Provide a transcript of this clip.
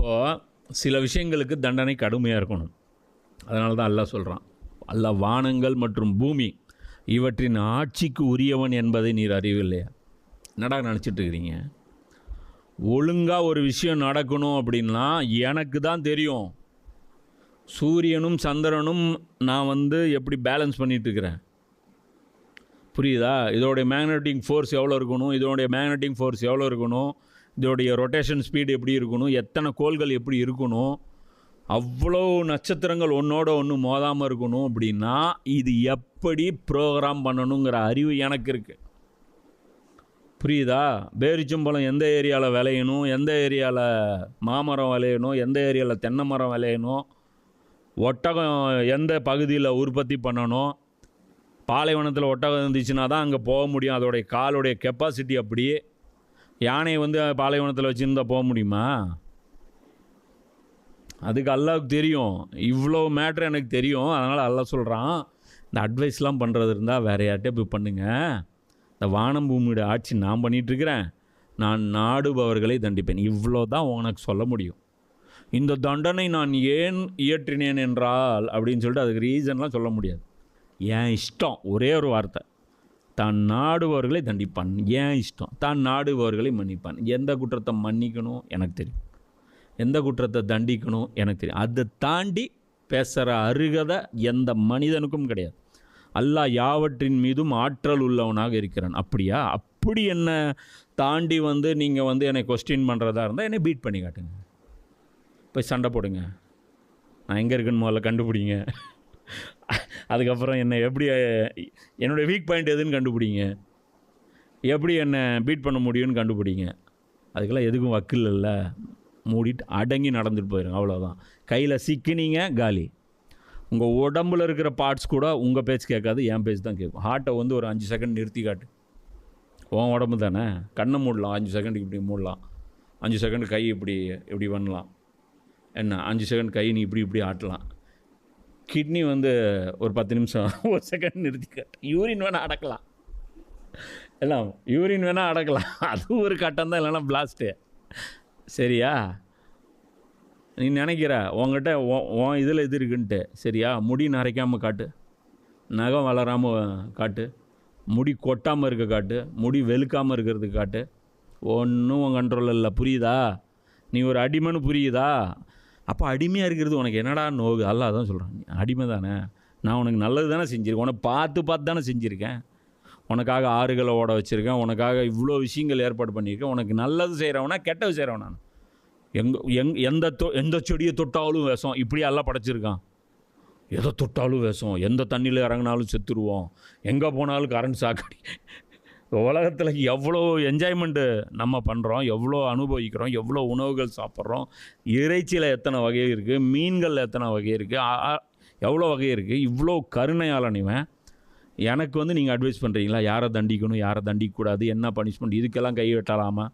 அப்போது சில விஷயங்களுக்கு தண்டனை கடுமையாக இருக்கணும். அதனால தான் அல்லாஹ் சொல்கிறான் அல்லாஹ் வானங்கள் மற்றும் பூமி இவற்றின் ஆட்சிக்கு உரியவன் என்பதை நீர் அறிவில்லையா என்னடா நினச்சிட்டு இருக்கிறீங்க ஒழுங்காக ஒரு விஷயம் நடக்கணும் அப்படின்னா எனக்கு தான் தெரியும். சூரியனும் சந்திரனும் நான் வந்து எப்படி பேலன்ஸ் பண்ணிகிட்ருக்கிறேன் புரியுதா? இதோடைய மேக்னெட்டிக் ஃபோர்ஸ் எவ்வளோ இருக்கணும்? இதோடைய மேக்னெட்டிக் ஃபோர்ஸ் எவ்வளோ இருக்கணும்? இதோடைய ரொட்டேஷன் ஸ்பீடு எப்படி இருக்கணும்? எத்தனை கோள்கள் எப்படி இருக்கணும்? அவ்வளோ நட்சத்திரங்கள் ஒன்றோட ஒன்று மோதாமல் இருக்கணும் அப்படின்னா இது எப்படி ப்ரோக்ராம் பண்ணணுங்கிற அறிவு எனக்கு இருக்குது புரியுதா? பேரிச்சம்பழம் எந்த ஏரியாவில் விளையணும்? எந்த ஏரியாவில் மாமரம் விளையணும்? எந்த ஏரியாவில் தென்னை மரம் விளையணும்? ஒட்டகம் எந்த பகுதியில் உற்பத்தி பண்ணணும்? பாலைவனத்தில் ஒட்டகம் இருந்துச்சுன்னா தான் அங்கே போக முடியும். அதோடைய காலுடைய கெப்பாசிட்டி அப்படி. யானையை வந்து பாலைவனத்தில் வச்சுருந்தா போக முடியுமா? அதுக்கு அல்லாவுக்கு தெரியும். இவ்வளோ மேட்ரு எனக்கு தெரியும். அதனால் அல்லாஹ் சொல்கிறான் இந்த அட்வைஸ்லாம் பண்ணுறது இருந்தால் வேறு யார்கிட்டே போய் பண்ணுங்கள் இந்த வானம் பூமியோட ஆட்சி நான் பண்ணிகிட்ருக்கிறேன் நான் நாடுபவர்களை தண்டிப்பேன். இவ்வளோ தான் உனக்கு சொல்ல முடியும். இந்த தண்டனை நான் ஏன் இயற்றினேன் என்றால் அப்படின்னு சொல்லிட்டு அதுக்கு ரீசன்லாம் சொல்ல முடியாது. என் இஷ்டம் ஒரே ஒரு வார்த்தை. தான் நாடுபவர்களை தண்டிப்பான். ஏன் இஷ்டம்? தான் நாடுபவர்களை மன்னிப்பான். எந்த குற்றத்தை மன்னிக்கணும்? எனக்கு தெரியும். எந்த குற்றத்தை தண்டிக்கணும்? எனக்கு தெரியும். அதை தாண்டி பேசுகிற அருகதை எந்த மனிதனுக்கும் கிடையாது. அல்லாஹ் யாவற்றின் மீதும் ஆற்றல் உள்ளவனாக இருக்கிறான். அப்படியா? அப்படி என்னை தாண்டி வந்து நீங்கள் வந்து என்னை கொஸ்டின் பண்ணுறதா இருந்தால் என்னை பீட் பண்ணி காட்டுங்க. போய் சண்டை போடுங்க. நான் எங்கே இருக்குன்னு முதல்ல கண்டுபிடிங்க. அதுக்கப்புறம் என்னை எப்படி என்னுடைய வீக் பாயிண்ட் எதுன்னு கண்டுபிடிங்க. எப்படி என்னை பீட் பண்ண முடியும்னு கண்டுபிடிங்க. அதுக்கெல்லாம் எதுக்கும் வக்கில் இல்லை. மூடிட்டு அடங்கி நடந்துட்டு போயிடுங்க அவ்வளோதான் கையில் சிக்கினீங்க காலி. உங்கள் உடம்புல இருக்கிற பார்ட்ஸ் கூட உங்கள் பேச்சு கேட்காது என் பேச்சு தான் கேட்கும். ஹார்ட்டை வந்து ஒரு அஞ்சு செகண்ட் நிறுத்தி காட்டு. உன் உடம்பு தானே? கண்ணை மூடலாம் அஞ்சு செகண்டுக்கு இப்படி மூடலாம். அஞ்சு செகண்ட் கை இப்படி இப்படி பண்ணலாம் என்ன? அஞ்சு செகண்ட் கை நீ இப்படி இப்படி ஆட்டலாம். கிட்னி வந்து ஒரு பத்து நிமிஷம் ஒரு செகண்ட் நிறுத்தி காட்டு யூரின் வேணால் அடக்கலாம். எல்லாம் யூரின் வேணால் அடக்கலாம். அதுவும் ஒரு கட்டம் தான் இல்லைன்னா பிளாஸ்ட்டு சரியா? நீ நினைக்கிற உங்ககிட்ட உன் உன் இதில் இது இருக்குன்ட்டு. சரியா? முடி நரைக்காமல் காட்டு. நகம் வளராமல் காட்டு. முடி கொட்டாமல் இருக்க காட்டு. முடி வெளுக்காமல் இருக்கிறதுக்கு காட்டு. ஒன்றும் உன் கண்ட்ரோல் இல்லை. புரியுதா? நீ ஒரு அடிமனு புரியுதா? அப்போ அடிமையாக இருக்கிறது உனக்கு என்னடா நோகு? அல்ல அதான் சொல்கிறேன் நீ அடிமை தானே? நான் உனக்கு நல்லது தானே செஞ்சுருக்கேன். உனக்கு பார்த்து பார்த்து தானே செஞ்சுருக்கேன். உனக்காக ஆறுகளை ஓட வச்சுருக்கேன். உனக்காக இவ்வளோ விஷயங்கள் ஏற்பாடு பண்ணியிருக்கேன். உனக்கு நல்லது செய்கிறவனா கெட்டது செய்கிறவன் நான்? எங்க எங் எந்த தொ எந்த செடியை தொட்டாலும் விஷம். இப்படி எல்லாம் படைச்சிருக்கான். எதை தொட்டாலும் விஷம். எந்த தண்ணியில் இறங்கினாலும் செத்துருவோம். எங்கே போனாலும் கரண்ட் சாக்கடி உலகத்தில் எவ்வளோ என்ஜாய்மெண்ட்டு நம்ம பண்ணுறோம் எவ்வளோ அனுபவிக்கிறோம் எவ்வளோ உணவுகள் சாப்பிட்றோம் இறைச்சியில் எத்தனை வகை இருக்குது மீன்களில் எத்தனை வகை இருக்குது எவ்வளோ வகை இருக்குது இவ்வளோ கருணையால் இவன் எனக்கு வந்து நீங்கள் அட்வைஸ் பண்ணுறீங்களா யாரை தண்டிக்கணும் யாரை தண்டிக்கக்கூடாது என்ன பனிஷ்மெண்ட் இதுக்கெல்லாம் கை வெட்டலாமா?